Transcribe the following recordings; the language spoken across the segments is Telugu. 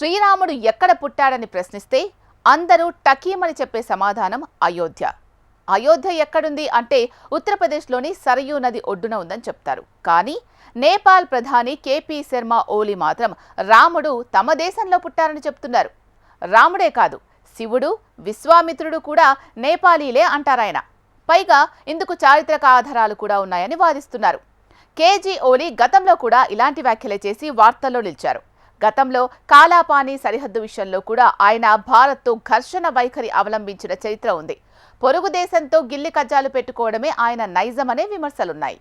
శ్రీరాముడు ఎక్కడ పుట్టాడని ప్రశ్నిస్తే అందరూ టకీమని చెప్పే సమాధానం అయోధ్య. అయోధ్య ఎక్కడుంది అంటే ఉత్తరప్రదేశ్లోని సరయూ నది ఒడ్డున ఉందని చెప్తారు. కానీ నేపాల్ ప్రధాని కేపీ శర్మ ఓలీ మాత్రం రాముడు తమ దేశంలో పుట్టారని చెప్తున్నారు. రాముడే కాదు శివుడు విశ్వామిత్రుడు కూడా నేపాలీలే అంటారాయన పైగా ఇందుకు చారిత్రక ఆధారాలు కూడా ఉన్నాయని వాదిస్తున్నారు. కేజీ ఓలీ గతంలో కూడా ఇలాంటి వ్యాఖ్యలే చేసి వార్తల్లో నిలిచారు. గతంలో కాలాపాని సరిహద్దు విషయంలో కూడా ఆయన భారత్తో ఘర్షణ వైఖరి అవలంబించిన చరిత్ర ఉంది. పొరుగు దేశంతో గిల్లి కజ్జాలు పెట్టుకోవడమే ఆయన నైజమనే విమర్శలున్నాయి.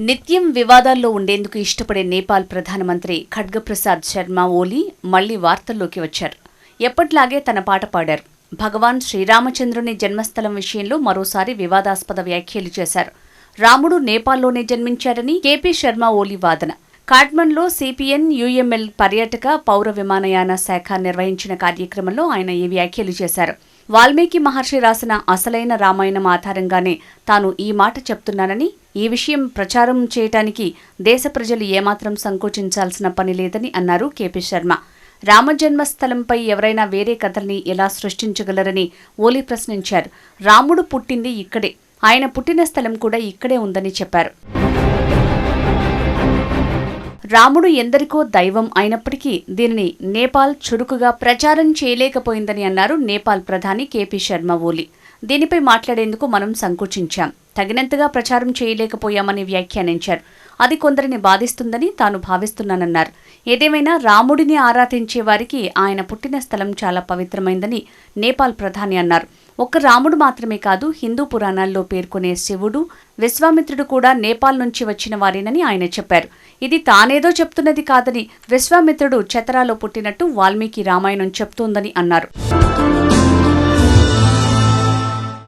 నిత్యం వివాదాల్లో ఉండేందుకు ఇష్టపడే నేపాల్ ప్రధానమంత్రి ఖడ్గప్రసాద్ శర్మ ఓలీ మళ్ళీ వార్తల్లోకి వచ్చారు. ఎప్పట్లాగే తన పాట పాడారు. భగవాన్ శ్రీరామచంద్రుని జన్మస్థలం విషయంలో మరోసారి వివాదాస్పద వ్యాఖ్యలు చేశారు. రాముడు నేపాల్లోనే జన్మించారని కేపీ శర్మ ఓలీ వాదన. కాట్మండ్లో సిపిఎన్ యుఎంఎల్ పర్యాటక పౌర విమానయాన శాఖ నిర్వహించిన కార్యక్రమంలో ఆయన ఈ వ్యాఖ్యలు చేశారు. వాల్మీకి మహర్షి రాసిన అసలైన రామాయణం ఆధారంగానే తాను ఈ మాట చెప్తున్నానని ఈ విషయం ప్రచారం చేయటానికి దేశ ప్రజలు ఏమాత్రం సంకోచించాల్సిన పని లేదని అన్నారు కేపీ శర్మ. రామజన్మస్థలంపై ఎవరైనా వేరే కథల్ని ఎలా సృష్టించగలరని ఓలీ ప్రశ్నించారు. రాముడు పుట్టింది ఇక్కడే. ఆయన పుట్టిన స్థలం కూడా ఇక్కడే ఉందని చెప్పారు. రాముడు ఎందరికో దైవం అయినప్పటికీ దీనిని నేపాల్ చురుకుగా ప్రచారం చేయలేకపోయిందని అన్నారు నేపాల్ ప్రధాని కేపీ శర్మ ఓలి. దీనిపై మాట్లాడేందుకు మనం సంకోచించాం. తగినంతగా ప్రచారం చేయలేకపోయామని వ్యాఖ్యానించారు. అది కొందరిని బాధిస్తుందని తాను భావిస్తున్నానన్నారు. ఏదేమైనా రాముడిని ఆరాధించే వారికి ఆయన పుట్టిన స్థలం చాలా పవిత్రమైందని నేపాల్ ప్రధాని అన్నారు. ఒక్క రాముడు మాత్రమే కాదు హిందూ పురాణాల్లో పేర్కొనే శివుడు విశ్వామిత్రుడు కూడా నేపాల్ నుంచి వచ్చిన వారేనని ఆయన చెప్పారు. ఇది తానేదో చెప్తున్నది కాదని విశ్వామిత్రుడు చతరాలో పుట్టినట్టు వాల్మీకి రామాయణం చెప్తోందని అన్నారు.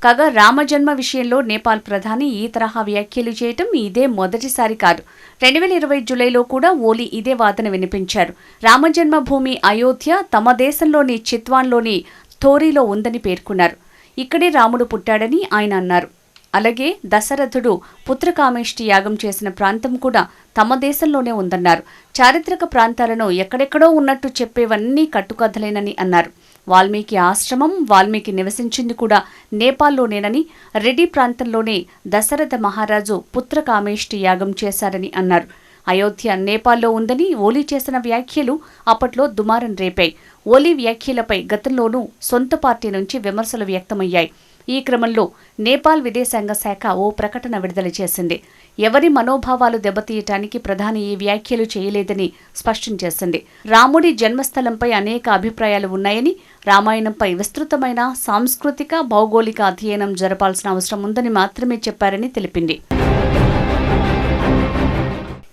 కాగా రామజన్మ విషయంలో నేపాల్ ప్రధాని ఈ తరహా వ్యాఖ్యలు చేయటం ఇదే మొదటిసారి కాదు. రెండు వేల ఇరవై జులైలో కూడా ఓలీ ఇదే వాదన వినిపించారు. రామజన్మభూమి అయోధ్య తమ దేశంలోని చిత్వాన్లోని థోరీలో ఉందని పేర్కొన్నారు. ఇక్కడే రాముడు పుట్టాడని ఆయన అన్నారు. అలాగే దశరథుడు పుత్రకామేష్టి యాగం చేసిన ప్రాంతం కూడా తమ దేశంలోనే ఉందన్నారు. చారిత్రక ప్రాంతాలను ఎక్కడెక్కడో ఉన్నట్టు చెప్పేవన్నీ కట్టుకథలేనని అన్నారు. వాల్మీకి ఆశ్రమం వాల్మీకి నివసించింది కూడా నేపాల్లోనేనని రెడ్డి ప్రాంతంలోనే దశరథ మహారాజు పుత్రకామేష్టి యాగం చేశారని అన్నారు. అయోధ్య నేపాల్లో ఉందని ఓలీ చేసిన వ్యాఖ్యలు అప్పట్లో దుమారం రేపాయి. ఓలీ వ్యాఖ్యలపై గతంలోనూ సొంత పార్టీ నుంచి విమర్శలు వ్యక్తమయ్యాయి. ఈ క్రమంలో నేపాల్ విదేశాంగ శాఖ ఓ ప్రకటన విడుదల చేసింది. ఎవరి మనోభావాలు దెబ్బతీయటానికి ప్రధాని ఈ వ్యాఖ్యలు చేయలేదని స్పష్టం చేసింది. రాముడి జన్మస్థలంపై అనేక అభిప్రాయాలు ఉన్నాయని రామాయణంపై విస్తృతమైన సాంస్కృతిక భౌగోళిక అధ్యయనం జరపాల్సిన అవసరం ఉందని మాత్రమే చెప్పారని తెలిపింది.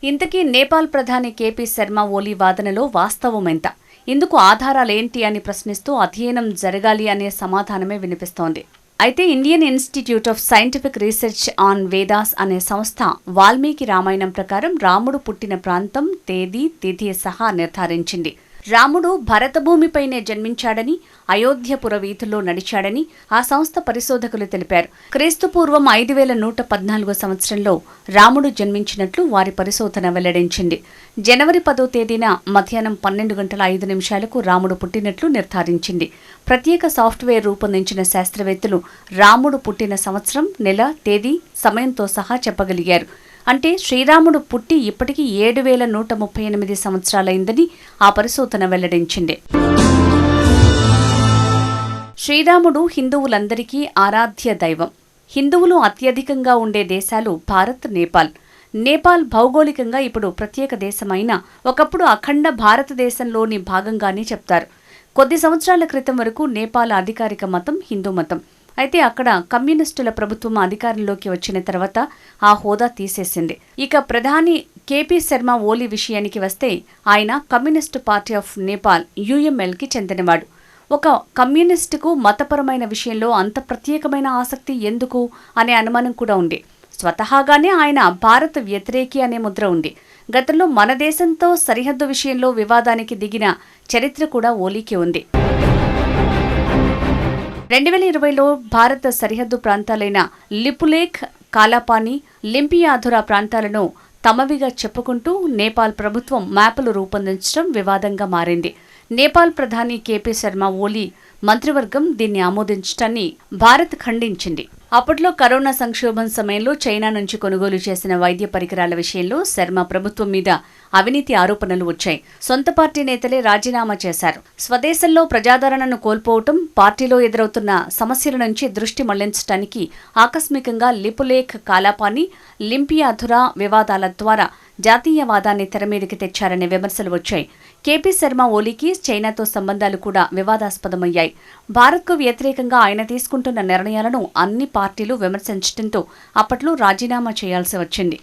ఇంతకీ నేపాల్ ప్రధాని కేపీ శర్మ ఓలీ వాదనలో వాస్తవమెంత ఇందుకు ఆధారాలేంటి అని ప్రశ్నిస్తూ అధ్యయనం జరగాలి అనే సమాధానమే వినిపిస్తోంది. అయితే Indian Institute of Scientific Research on Vedas అనే సంస్థ వాల్మీకి రామాయణం ప్రకారం రాముడు పుట్టిన ప్రాంతం తేదీ తిథి సహా నిర్ధారించింది. రాముడు భరతభూమిపైనే జన్మించాడని అయోధ్యపుర వీధుల్లో నడిచాడని ఆ సంస్థ పరిశోధకులు తెలిపారు. క్రీస్తుపూర్వం ఐదు వేల నూట పద్నాలుగో సంవత్సరంలో రాముడు జన్మించినట్లు వారి పరిశోధన వెల్లడించింది. జనవరి పదో తేదీన మధ్యాహ్నం పన్నెండు గంటల ఐదు నిమిషాలకు రాముడు పుట్టినట్లు నిర్ధారించింది. ప్రత్యేక సాఫ్ట్వేర్ రూపొందించిన శాస్త్రవేత్తలు రాముడు పుట్టిన సంవత్సరం నెల తేదీ సమయంతో సహా చెప్పగలిగారు. అంటే శ్రీరాముడు పుట్టి ఇప్పటికీ ఏడు వేల నూట ముప్పై ఎనిమిది సంవత్సరాలైందని ఆ పరిశోధన వెల్లడించింది. శ్రీరాముడు హిందువులందరికీ ఆరాధ్య దైవం. హిందువులు అత్యధికంగా ఉండే దేశాలు భారత్ నేపాల్. నేపాల్ భౌగోళికంగా ఇప్పుడు ప్రత్యేక దేశమైన ఒకప్పుడు అఖండ భారతదేశంలోని భాగంగానే చెప్తారు. కొద్ది సంవత్సరాల క్రితం వరకు నేపాల్ అధికారిక మతం హిందూ మతం. అయితే అక్కడ కమ్యూనిస్టుల ప్రభుత్వం అధికారంలోకి వచ్చిన తర్వాత ఆ హోదా తీసేసింది. ఇక ప్రధాని కేపీ శర్మ ఓలీ విషయానికి వస్తే ఆయన కమ్యూనిస్టు పార్టీ ఆఫ్ నేపాల్ యుఎంఎల్కి చెందినవాడు. ఒక కమ్యూనిస్టుకు మతపరమైన విషయంలో అంత ప్రత్యేకమైన ఆసక్తి ఎందుకు అనే అనుమానం కూడా ఉంది. స్వతహాగానే ఆయన భారత వ్యతిరేకి అనే ముద్ర ఉంది. గతంలో మన దేశంతో సరిహద్దు విషయంలో వివాదానికి దిగిన చరిత్ర కూడా ఓలీకి ఉంది. రెండు వేల ఇరవైలో భారత సరిహద్దు ప్రాంతాలైన లిపులేక్ కాలాపాని లింపియాధురా ప్రాంతాలను తమవిగా చెప్పుకుంటూ నేపాల్ ప్రభుత్వం మ్యాపులు రూపొందించడం వివాదంగా మారింది. నేపాల్ ప్రధాని కేపీ శర్మ ఓలీ మంత్రివర్గం దీన్ని ఆమోదించడాన్ని భారత్ ఖండించింది. అప్పట్లో కరోనా సంక్షోభం సమయంలో చైనా నుంచి కొనుగోలు చేసిన వైద్య పరికరాల విషయంలో శర్మ ప్రభుత్వం మీద అవినీతి ఆరోపణలు వచ్చాయి. సొంత పార్టీ నేతలే రాజీనామా చేశారు. స్వదేశంలో ప్రజాదరణను కోల్పోవటం పార్టీలో ఎదురవుతున్న సమస్యల నుంచి దృష్టి మళ్ళించడానికి ఆకస్మికంగా లిపులేఖ్ కాలాపాని లింపియాధురా వివాదాల ద్వారా జాతీయవాదాన్ని తెరమీదికి తెచ్చారనే విమర్శలు వచ్చాయి. కేపీ శర్మ ఓలీకి చైనాతో సంబంధాలు కూడా వివాదాస్పదమయ్యాయి. భారత్కు వ్యతిరేకంగా ఆయన తీసుకుంటున్న నిర్ణయాలను అన్ని పార్టీలు విమర్శించడంతో అప్పట్లో రాజీనామా చేయాల్సి వచ్చింది.